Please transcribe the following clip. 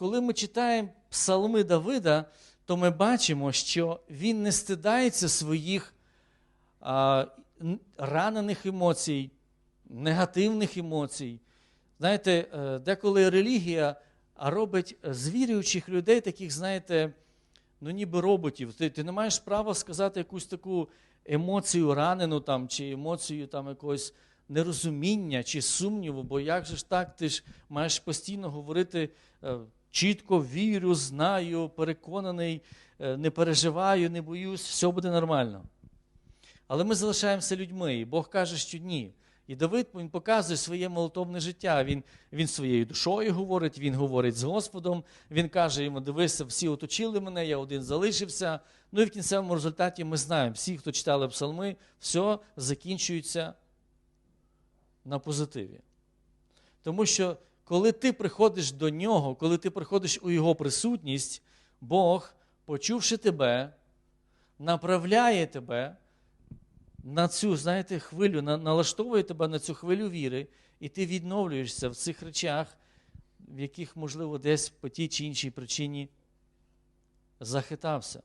коли ми читаємо псалми Давида, то ми бачимо, що він не стидається своїх а, ранених емоцій, негативних емоцій. Знаєте, е, деколи релігія робить з віруючих людей, таких, знаєте, ну ніби роботів. Ти, ти не маєш права сказати якусь таку емоцію ранену там, чи емоцію там якогось нерозуміння чи сумніву, бо як же ж так, ти ж маєш постійно говорити е, чітко вірю, знаю, переконаний, е, не переживаю, не боюсь, все буде нормально. Але ми залишаємося людьми, і Бог каже, що ні. І Давид він показує своє молитовне життя. Він, він своєю душою говорить, він говорить з Господом. Він каже йому: дивися, всі оточили мене, я один залишився. Ну і в кінцевому результаті ми знаємо, всі, хто читали псалми, все закінчується на позитиві. Тому що коли ти приходиш до нього, коли ти приходиш у його присутність, Бог, почувши тебе, направляє тебе на цю, знаєте, хвилю, на- налаштовує тебе на цю хвилю віри, і ти відновлюєшся в цих речах, в яких, можливо, десь по тій чи іншій причині захитався.